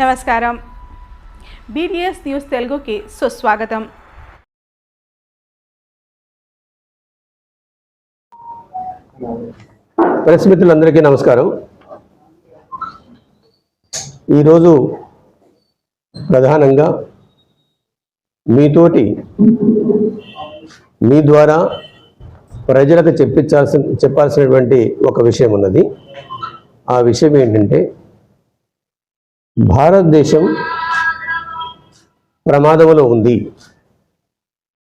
నమస్కారం. BDS news తెలుగుకి సుస్వాగతం. ప్రెస్ మిత్రులందరికీ నమస్కారం. ఈరోజు ప్రధానంగా మీతోటి మీ ద్వారా ప్రజలకు చెప్పించాల్సిన చెప్పాల్సినటువంటి ఒక విషయం ఉన్నది. ఆ విషయం ఏంటంటే భారతదేశం ప్రమాదంలో ఉంది.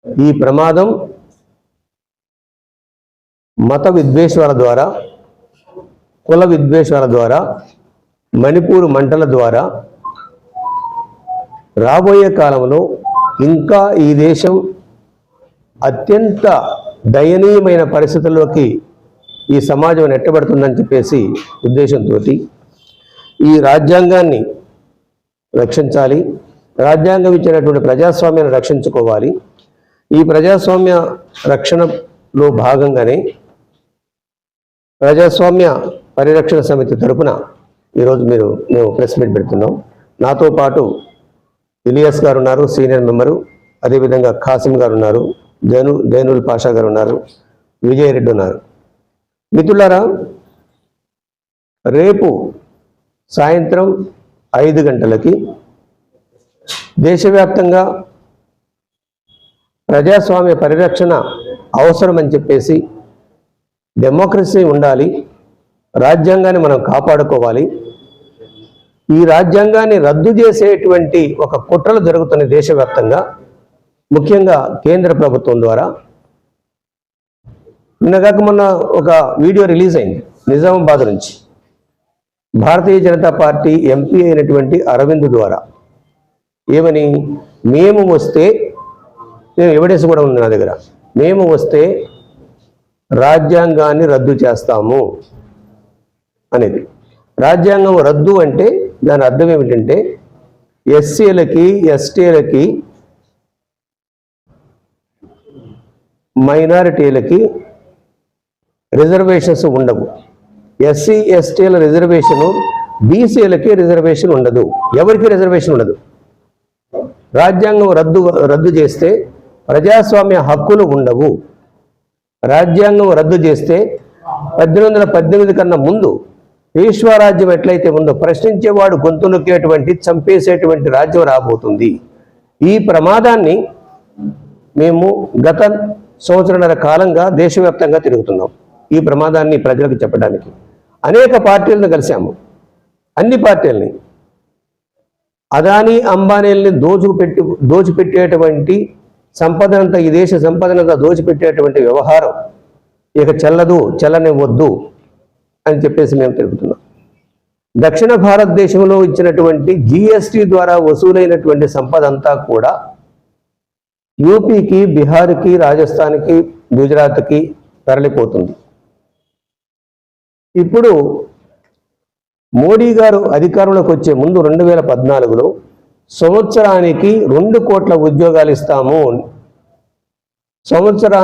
ఈ ప్రమాదం మత విద్వేషాల ద్వారా కుల విద్వేషాల ద్వారా మణిపూర్ మంటల ద్వారా రాబోయే కాలంలో ఇంకా ఈ దేశం అత్యంత దయనీయమైన పరిస్థితుల్లోకి ఈ సమాజం నెట్టబడుతుందని చెప్పేసి ఉద్దేశంతో ఈ రాజ్యాంగాన్ని రక్షించాలి. రాజ్యాంగం ఇచ్చినటువంటి ప్రజాస్వామ్యాన్ని రక్షించుకోవాలి. ఈ ప్రజాస్వామ్య రక్షణలో భాగంగానే ప్రజాస్వామ్య పరిరక్షణ సమితి తరపున ఈరోజు మీరు మేము ప్రెస్ మీట్ పెడుతున్నాం. నాతో పాటు ఇలియాస్ గారు ఉన్నారు సీనియర్ మెంబరు. అదేవిధంగా ఖాసిం గారు ఉన్నారు జైను జైనుల్ పాషా గారు ఉన్నారు విజయరెడ్డి ఉన్నారు. మిత్రులారా రేపు సాయంత్రం ఐదు గంటలకి దేశవ్యాప్తంగా ప్రజాస్వామ్య పరిరక్షణ అవసరమని చెప్పేసి డెమోక్రసీ ఉండాలి రాజ్యాంగాన్ని మనం కాపాడుకోవాలి. ఈ రాజ్యాంగాన్ని రద్దు చేసేటువంటి ఒక కుట్రలు జరుగుతున్న దేశవ్యాప్తంగా ముఖ్యంగా కేంద్ర ప్రభుత్వం ద్వారా. నిన్నగాక మొన్న ఒక వీడియో రిలీజ్ అయింది నిజామాబాద్ నుంచి. భారతీయ జనతా పార్టీ ఎంపీ అయినటువంటి అరవింద్ ద్వారా. ఏమని? మేము వస్తే నేను ఎవిడెన్స్ కూడా ఉంది నా దగ్గర. మేము వస్తే రాజ్యాంగాన్ని రద్దు చేస్తాము అనేది. రాజ్యాంగం రద్దు అంటే దాని అర్థం ఏమిటంటే ఎస్సీలకి ఎస్టీలకి మైనారిటీలకి రిజర్వేషన్స్ ఉండవు. ఎస్సీ ఎస్టీల రిజర్వేషను బీసీలకి రిజర్వేషన్ ఉండదు. ఎవరికి రిజర్వేషన్ ఉండదు? రాజ్యాంగం రద్దు రద్దు చేస్తే ప్రజాస్వామ్య హక్కులు ఉండవు. రాజ్యాంగం రద్దు చేస్తే పద్దెనిమిది వందల పద్దెనిమిది కన్నా ముందు విశ్వరాజ్యం ఎట్లయితే ఉందో ప్రశ్నించేవాడు గొంతు నొక్కేటువంటి చంపేసేటువంటి రాజ్యం రాబోతుంది. ఈ ప్రమాదాన్ని మేము గత సంవత్సరన్నర కాలంగా దేశవ్యాప్తంగా తిరుగుతున్నాం. ఈ ప్రమాదాన్ని ప్రజలకు చెప్పడానికి. అనేక పార్టీలను కలిశాము. అన్ని పార్టీలని. అదానీ అంబానీల్ని దోచుపెట్టి దోచిపెట్టేటువంటి సంపదనంతా ఈ దేశ సంపదనంతా దోచిపెట్టేటువంటి వ్యవహారం ఇక చెల్లదు చెల్లనివ్వద్దు అని చెప్పేసి మేము తెలుపుతున్నాం దక్షిణ భారతదేశంలో ఇచ్చినటువంటి జిఎస్టి ద్వారా వసూలైనటువంటి సంపద అంతా కూడా యూపీకి బీహార్కి రాజస్థాన్కి గుజరాత్కి తరలిపోతుంది. ఇప్పుడు మోడీ గారు అధికారంలోకి వచ్చే ముందు రెండు వేల పద్నాలుగులో సంవత్సరానికి రెండు కోట్ల ఉద్యోగాలు ఇస్తాము. సంవత్సరా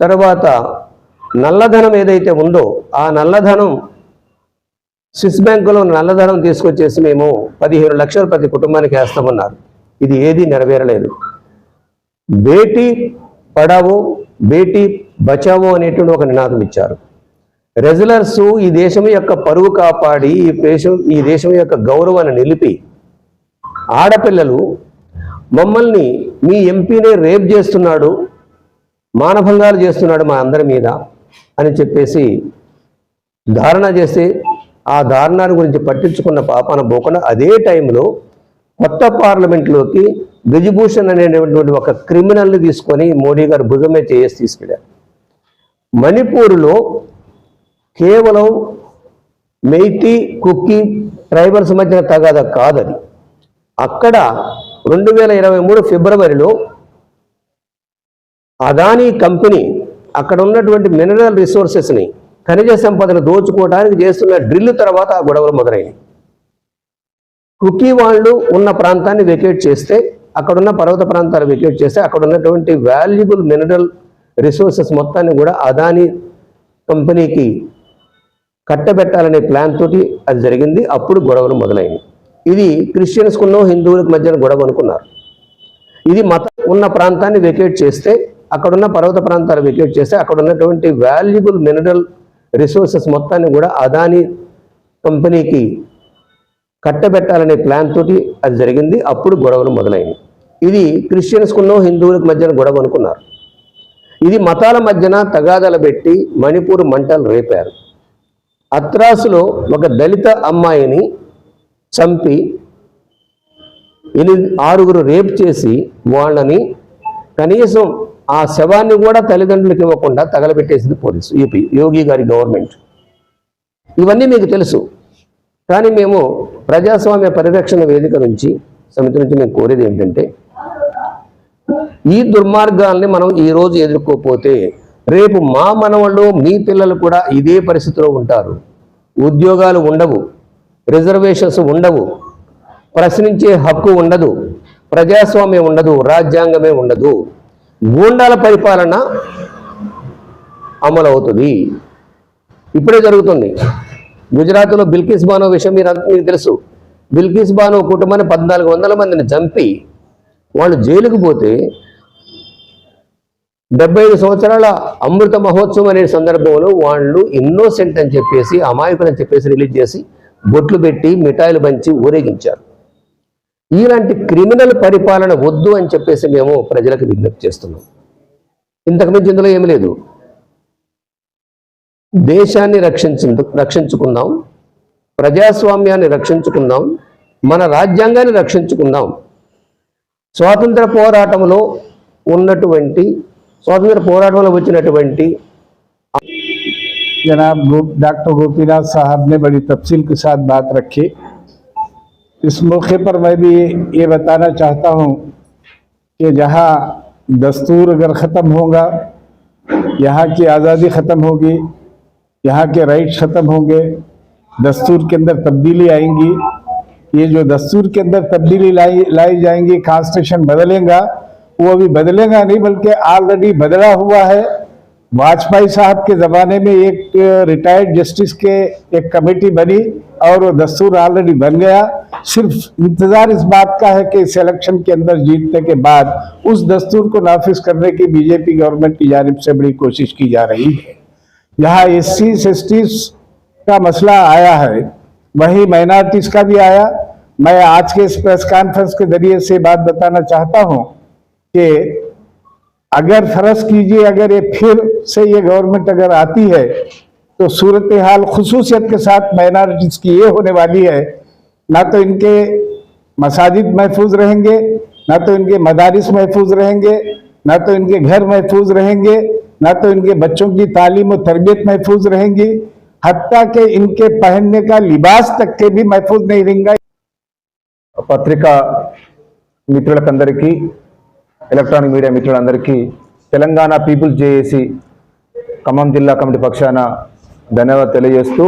తర్వాత నల్లధనం ఏదైతే ఉందో ఆ నల్లధనం స్విస్ బ్యాంకులో నల్లధనం తీసుకొచ్చేసి మేము పదిహేను లక్షలు ప్రతి కుటుంబానికి వేస్తామన్నారు. ఇది ఏది నెరవేరలేదు. బేటీ పడావో బేటీ బచావో అనేటువంటి ఒక నినాదం ఇచ్చారు. రెజలర్స్ ఈ దేశం యొక్క పరువు కాపాడి ఈ దేశం ఈ దేశం యొక్క గౌరవాన్ని నిలిపి ఆడపిల్లలు మమ్మల్ని మీ ఎంపీనే రేప్ చేస్తున్నాడు మానభంగాలు చేస్తున్నాడు మా అందరి మీద అని చెప్పేసి ధారణ చేస్తే ఆ ధారణాన్ని గురించి పట్టించుకున్న పాపాన పోకుండా అదే టైంలో కొత్త పార్లమెంట్లోకి బ్రిజిభూషణ్ అనేటువంటి ఒక క్రిమినల్ని తీసుకొని మోడీ గారు భుజమే చేసి తీసుకెళ్ళారు. మణిపూర్లో కేవలం మెయిటీ కుక్కీ ట్రైబల్స్ మధ్యన తగాద కాదది. అక్కడ రెండు వేల ఇరవై మూడు ఫిబ్రవరిలో అదానీ కంపెనీ అక్కడ ఉన్నటువంటి మినరల్ రిసోర్సెస్ని ఖనిజ సంపదను దోచుకోవడానికి చేస్తున్న డ్రిల్ తర్వాత ఆ గొడవలు మొదలైనవి కుకీ వాళ్ళు ఉన్న ప్రాంతాన్ని వెకేట్ చేస్తే అక్కడున్న పర్వత ప్రాంతాలు వెకేట్ చేస్తే అక్కడ ఉన్నటువంటి వాల్యుబుల్ మినరల్ రిసోర్సెస్ మొత్తాన్ని కూడా అదానీ కంపెనీకి కట్టబెట్టాలనే ప్లాన్ తోటి అది జరిగింది. అప్పుడు గొడవలు మొదలైనవి ఇది క్రిస్టియన్స్కున్నో హిందువులకు మధ్యన గొడవ అనుకున్నారు. ఇది మత ఉన్న ప్రాంతాన్ని వెకేట్ చేస్తే అక్కడున్న పర్వత ప్రాంతాలు వెకేట్ చేస్తే అక్కడ ఉన్నటువంటి వాల్యుబుల్ మినరల్ రిసోర్సెస్ మొత్తాన్ని కూడా అదాని కంపెనీకి కట్టబెట్టాలనే ప్లాన్ తోటి అది జరిగింది. అప్పుడు గొడవలు మొదలైనవి ఇది క్రిస్టియన్స్కున్నో హిందువులకు మధ్యన గొడవ అనుకున్నారు. ఇది మతాల మధ్యన తగాదాలు పెట్టి మణిపూర్ మంటలు రేపారు. అత్రాసులో ఒక దళిత అమ్మాయిని చంపి ఎనిమిది ఆరుగురు రేప్ చేసి వాళ్ళని కనీసం ఆ శవాన్ని కూడా తల్లిదండ్రులకు ఇవ్వకుండా తగలబెట్టేసింది పోలీసు యూపీ యోగి గారి గవర్నమెంట్. ఇవన్నీ మీకు తెలుసు. కానీ మేము ప్రజాస్వామ్య పరిరక్షణ వేదిక నుంచి సమితి నుంచి మేము కోరేది ఏంటంటే ఈ దుర్మార్గాల్ని మనం ఈరోజు ఎదుర్కోకపోతే ఎదుర్కోపోతే రేపు మా మనవళ్ళు మీ పిల్లలు కూడా ఇదే పరిస్థితిలో ఉంటారు. ఉద్యోగాలు ఉండవు రిజర్వేషన్స్ ఉండవు ప్రశ్నించే హక్కు ఉండదు ప్రజాస్వామ్యం ఉండదు రాజ్యాంగమే ఉండదు. గూండాల పరిపాలన అమలవుతుంది. ఇప్పుడే జరుగుతుంది. గుజరాత్లో బిల్కిస్ బానో విషయం మీరు మీకు తెలుసు. బిల్కిస్ బానో కుటుంబాన్ని పద్నాలుగు వందల మందిని చంపి వాళ్ళు జైలుకు పోతే డెబ్బై ఐదు సంవత్సరాల అమృత మహోత్సవం అనే సందర్భంలో వాళ్ళు ఇన్నోసెంట్ అని చెప్పేసి అమాయకులని చెప్పేసి రిలీజ్ చేసి బొట్లు పెట్టి మిఠాయిలు పంచి ఊరేగించారు. ఇలాంటి క్రిమినల్ పరిపాలన వద్దు అని చెప్పేసి మేము ప్రజలకు విజ్ఞప్తి చేస్తున్నాం. ఇంతకుమించి ఇందులో ఏమీ లేదు. దేశాన్ని రక్షించు రక్షించుకుందాం. ప్రజాస్వామ్యాన్ని రక్షించుకుందాం. మన రాజ్యాంగాన్ని రక్షించుకుందాం. స్వాతంత్ర పోరాటంలో ఉన్నటువంటి స్వాతంత్ర పోరాటంలో వచ్చినటువంటి जनाब गो- डॉक्टर गोपीनाथ साहब ने बड़ी तफसील के साथ बात रखी इस मौके पर मैं भी ये बताना चाहता हूँ कि जहाँ दस्तूर अगर ख़त्म होगा यहाँ की आज़ादी ख़त्म होगी यहाँ के राइट्स ख़त्म होंगे दस्तूर के अंदर तब्दीली आएंगी ये जो दस्तूर के अंदर तब्दीली लाई लाई जाएंगी कॉन्स्टिट्यूशन बदलेगा वो अभी बदलेगा नहीं, बल्कि ऑलरेडी बदला हुआ है। वाजपेयी साहब के ज़माने में एक रिटायर्ड जस्टिस के एक कमेटी बनी और वो दस्तूर ऑलरेडी बन गया। सिर्फ़ इंतज़ार इस बात का है कि इस इलेक्शन के अंदर जीतने के बाद उस दस्तूर को नाफिज करने की बीजेपी गवर्नमेंट की जानब से बड़ी कोशिश की जा रही है। यहाँ एस सी का मसला आया है, वही माइनॉरिटीज का भी आया। मैं आज के इस प्रेस कॉन्फ्रेंस के ज़रिए से बात बताना चाहता हूँ कि अगर फ़र्ज़ कीजिए, अगर ये फिर से ये गवर्नमेंट अगर आती है तो सूरत हाल खसूसियत के साथ माइनॉरिटीज़ की ये होने वाली है, ना तो इनके मसाजिद महफूज रहेंगे, ना तो इनके मदारस महफूज रहेंगे, ना तो इनके घर महफूज रहेंगे, ना तो इनके बच्चों की तालीम और तरबियत महफूज रहेंगी हती के इनके पहनने का लिबास तक के भी महफूज नहीं रहेंगे। पत्रिका मित्र की ఎలక్ట్రానిక్ మీడియా మిత్రులందరికీ తెలంగాణ పీపుల్స్ జేఏసి ఖమ్మం జిల్లా కమిటీ పక్షాన ధన్యవాదాలు తెలియజేస్తూ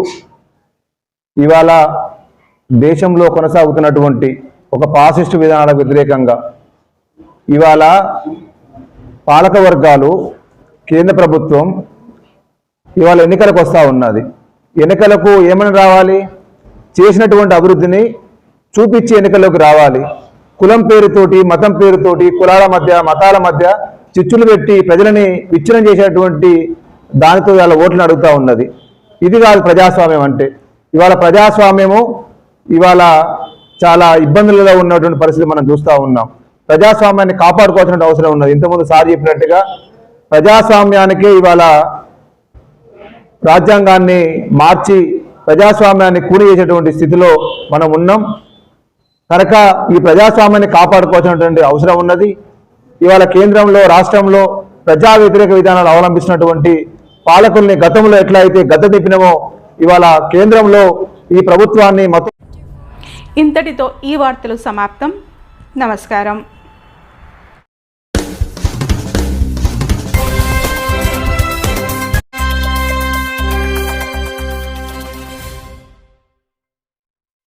ఇవాళ దేశంలో కొనసాగుతున్నటువంటి ఒక పాసిస్ట్ విధానాలకు వ్యతిరేకంగా ఇవాళ పాలక వర్గాలు కేంద్ర ప్రభుత్వం ఇవాళ ఎన్నికలకు వస్తూ ఉన్నది. ఎన్నికలకు ఏమైనా రావాలి? చేసినటువంటి అభివృద్ధిని చూపించి ఎన్నికల్లోకి రావాలి. కులం పేరుతోటి మతం పేరుతోటి కులాల మధ్య మతాల మధ్య చిచ్చులు పెట్టి ప్రజలని విచ్ఛిన్నం చేసేటువంటి దానితో ఇవాళ ఓట్లు అడుగుతా ఉన్నది. ఇది కాదు ప్రజాస్వామ్యం అంటే. ఇవాళ ప్రజాస్వామ్యము ఇవాళ చాలా ఇబ్బందులలో ఉన్నటువంటి పరిస్థితి మనం చూస్తూ ఉన్నాం. ప్రజాస్వామ్యాన్ని కాపాడుకోవాల్సిన అవసరం ఉన్నది. ఇంతకుముందు సార్ చెప్పినట్టుగా ప్రజాస్వామ్యానికి ఇవాళ రాజ్యాంగాన్ని మార్చి ప్రజాస్వామ్యాన్ని కూలి చేసేటువంటి స్థితిలో మనం ఉన్నాం. కనుక ఈ ప్రజాస్వామ్యాన్ని కాపాడుకోవాల్సినటువంటి అవసరం ఉన్నది. ఇవాళ కేంద్రంలో రాష్ట్రంలో ప్రజా వ్యతిరేక విధానాలు అవలంబిస్తున్నటువంటి పాలకుల్ని గతంలో ఎట్లా అయితే గద్ద తిప్పినామో ఇవాళ కేంద్రంలో ఈ ప్రభుత్వాన్ని మొత్తం ఇంతటితో ఈ వార్తలు సమాప్తం. నమస్కారం.